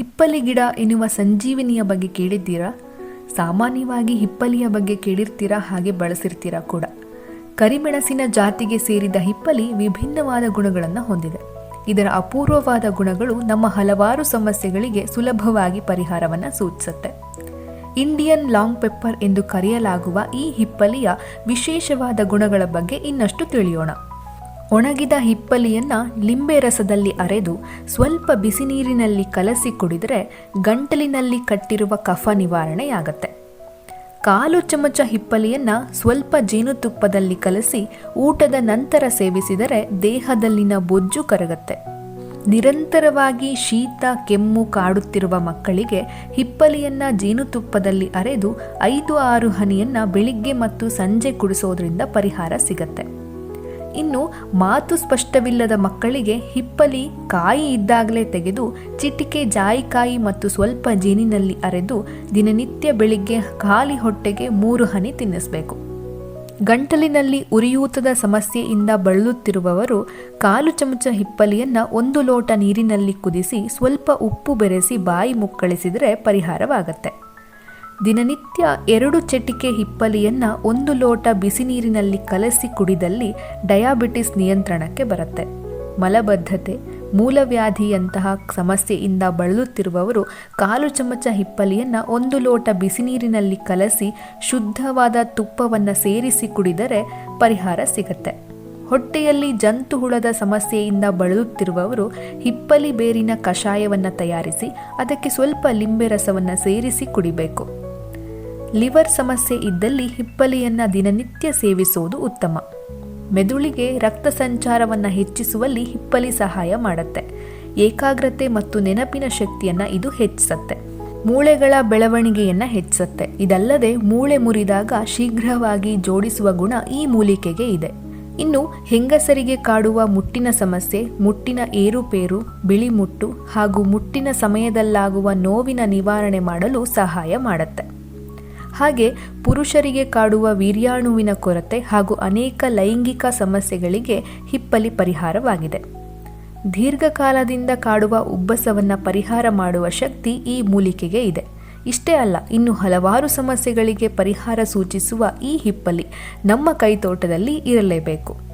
ಹಿಪ್ಪಲಿ ಗಿಡ ಎನ್ನುವ ಸಂಜೀವಿನಿಯ ಬಗ್ಗೆ ಕೇಳಿದ್ದೀರಾ? ಸಾಮಾನ್ಯವಾಗಿ ಹಿಪ್ಪಲಿಯ ಬಗ್ಗೆ ಕೇಳಿರ್ತೀರಾ ಹಾಗೆ ಬಳಸಿರ್ತೀರಾ ಕೂಡ. ಕರಿಮೆಣಸಿನ ಜಾತಿಗೆ ಸೇರಿದ ಹಿಪ್ಪಲಿ ವಿಭಿನ್ನವಾದ ಗುಣಗಳನ್ನು ಹೊಂದಿದೆ. ಇದರ ಅಪೂರ್ವವಾದ ಗುಣಗಳು ನಮ್ಮ ಹಲವಾರು ಸಮಸ್ಯೆಗಳಿಗೆ ಸುಲಭವಾಗಿ ಪರಿಹಾರವನ್ನು ಸೂಚಿಸುತ್ತೆ. ಇಂಡಿಯನ್ ಲಾಂಗ್ ಪೆಪ್ಪರ್ ಎಂದು ಕರೆಯಲಾಗುವ ಈ ಹಿಪ್ಪಲಿಯ ವಿಶೇಷವಾದ ಗುಣಗಳ ಬಗ್ಗೆ ಇನ್ನಷ್ಟು ತಿಳಿಯೋಣ. ಒಣಗಿದ ಹಿಪ್ಪಲಿಯನ್ನ ಲಿಂಬೆ ರಸದಲ್ಲಿ ಅರೆದು ಸ್ವಲ್ಪ ಬಿಸಿ ನೀರಿನಲ್ಲಿ ಕಲಸಿ ಕುಡಿದರೆ ಗಂಟಲಿನಲ್ಲಿ ಕಟ್ಟಿರುವ ಕಫ ನಿವಾರಣೆಯಾಗತ್ತೆ. ಕಾಲು ಚಮಚ ಹಿಪ್ಪಲಿಯನ್ನ ಸ್ವಲ್ಪ ಜೇನುತುಪ್ಪದಲ್ಲಿ ಕಲಸಿ ಊಟದ ನಂತರ ಸೇವಿಸಿದರೆ ದೇಹದಲ್ಲಿನ ಬೊಜ್ಜು ಕರಗತ್ತೆ. ನಿರಂತರವಾಗಿ ಶೀತ, ಕೆಮ್ಮು ಕಾಡುತ್ತಿರುವ ಮಕ್ಕಳಿಗೆ ಹಿಪ್ಪಲಿಯನ್ನ ಜೇನುತುಪ್ಪದಲ್ಲಿ ಅರೆದು ಐದು ಆರು ಹನಿಯನ್ನ ಬೆಳಿಗ್ಗೆ ಮತ್ತು ಸಂಜೆ ಕುಡಿಸೋದ್ರಿಂದ ಪರಿಹಾರ ಸಿಗತ್ತೆ. ಇನ್ನು ಮಾತು ಸ್ಪಷ್ಟವಿಲ್ಲದ ಮಕ್ಕಳಿಗೆ ಹಿಪ್ಪಲಿ, ಕಾಯಿ ಇದ್ದಾಗಲೇ ತೆಗೆದು ಚಿಟಿಕೆ, ಜಾಯಿಕಾಯಿ ಮತ್ತು ಸ್ವಲ್ಪ ಜೇನಿನಲ್ಲಿ ಅರೆದು ದಿನನಿತ್ಯ ಬೆಳಿಗ್ಗೆ ಖಾಲಿ ಹೊಟ್ಟೆಗೆ ಮೂರು ಹನಿ ತಿನ್ನಿಸಬೇಕು. ಗಂಟಲಿನಲ್ಲಿ ಉರಿಯೂತದ ಸಮಸ್ಯೆಯಿಂದ ಬಳಲುತ್ತಿರುವವರು ಕಾಲು ಚಮಚ ಹಿಪ್ಪಲಿಯನ್ನ ಒಂದು ಲೋಟ ನೀರಿನಲ್ಲಿ ಕುದಿಸಿ ಸ್ವಲ್ಪ ಉಪ್ಪು ಬೆರೆಸಿ ಬಾಯಿ ಮುಕ್ಕಳಿಸಿದರೆ ಪರಿಹಾರವಾಗತ್ತೆ. ದಿನನಿತ್ಯ ಎರಡು ಚಟಿಕೆ ಹಿಪ್ಪಲಿಯನ್ನು ಒಂದು ಲೋಟ ಬಿಸಿ ನೀರಿನಲ್ಲಿ ಕಲಸಿ ಕುಡಿದಲ್ಲಿ ಡಯಾಬಿಟಿಸ್ ನಿಯಂತ್ರಣಕ್ಕೆ ಬರುತ್ತೆ. ಮಲಬದ್ಧತೆ, ಮೂಲವ್ಯಾಧಿಯಂತಹ ಸಮಸ್ಯೆಯಿಂದ ಬಳಲುತ್ತಿರುವವರು ಕಾಲು ಚಮಚ ಹಿಪ್ಪಲಿಯನ್ನು ಒಂದು ಲೋಟ ಬಿಸಿ ನೀರಿನಲ್ಲಿ ಕಲಸಿ ಶುದ್ಧವಾದ ತುಪ್ಪವನ್ನು ಸೇರಿಸಿ ಕುಡಿದರೆ ಪರಿಹಾರ ಸಿಗುತ್ತೆ. ಹೊಟ್ಟೆಯಲ್ಲಿ ಜಂತು ಹುಳದ ಸಮಸ್ಯೆಯಿಂದ ಬಳಲುತ್ತಿರುವವರು ಹಿಪ್ಪಲಿ ಬೇರಿನ ಕಷಾಯವನ್ನು ತಯಾರಿಸಿ ಅದಕ್ಕೆ ಸ್ವಲ್ಪ ಲಿಂಬೆ ರಸವನ್ನು ಸೇರಿಸಿ ಕುಡಿಬೇಕು. ಲಿವರ್ ಸಮಸ್ಯೆ ಇದ್ದಲ್ಲಿ ಹಿಪ್ಪಲಿಯನ್ನು ದಿನನಿತ್ಯ ಸೇವಿಸುವುದು ಉತ್ತಮ. ಮೆದುಳಿಗೆ ರಕ್ತ ಸಂಚಾರವನ್ನು ಹೆಚ್ಚಿಸುವಲ್ಲಿ ಹಿಪ್ಪಲಿ ಸಹಾಯ ಮಾಡುತ್ತೆ. ಏಕಾಗ್ರತೆ ಮತ್ತು ನೆನಪಿನ ಶಕ್ತಿಯನ್ನು ಇದು ಹೆಚ್ಚಿಸುತ್ತೆ. ಮೂಳೆಗಳ ಬೆಳವಣಿಗೆಯನ್ನು ಹೆಚ್ಚಿಸುತ್ತೆ. ಇದಲ್ಲದೆ ಮೂಳೆ ಮುರಿದಾಗ ಶೀಘ್ರವಾಗಿ ಜೋಡಿಸುವ ಗುಣ ಈ ಮೂಲಿಕೆಗೆ ಇದೆ. ಇನ್ನು ಹೆಂಗಸರಿಗೆ ಕಾಡುವ ಮುಟ್ಟಿನ ಸಮಸ್ಯೆ, ಮುಟ್ಟಿನ ಏರುಪೇರು, ಬಿಳಿ ಮುಟ್ಟು ಹಾಗೂ ಮುಟ್ಟಿನ ಸಮಯದಲ್ಲಾಗುವ ನೋವಿನ ನಿವಾರಣೆ ಮಾಡಲು ಸಹಾಯ ಮಾಡುತ್ತೆ. ಹಾಗೆ ಪುರುಷರಿಗೆ ಕಾಡುವ ವೀರ್ಯಾಣುವಿನ ಕೊರತೆ ಹಾಗೂ ಅನೇಕ ಲೈಂಗಿಕ ಸಮಸ್ಯೆಗಳಿಗೆ ಹಿಪ್ಪಲಿ ಪರಿಹಾರವಾಗಿದೆ. ದೀರ್ಘಕಾಲದಿಂದ ಕಾಡುವ ಉಬ್ಬಸವನ್ನು ಪರಿಹಾರ ಮಾಡುವ ಶಕ್ತಿ ಈ ಮೂಲಿಕೆಗೆ ಇದೆ. ಇಷ್ಟೇ ಅಲ್ಲ, ಇನ್ನು ಹಲವಾರು ಸಮಸ್ಯೆಗಳಿಗೆ ಪರಿಹಾರ ಸೂಚಿಸುವ ಈ ಹಿಪ್ಪಲಿ ನಮ್ಮ ಕೈತೋಟದಲ್ಲಿ ಇರಲೇಬೇಕು.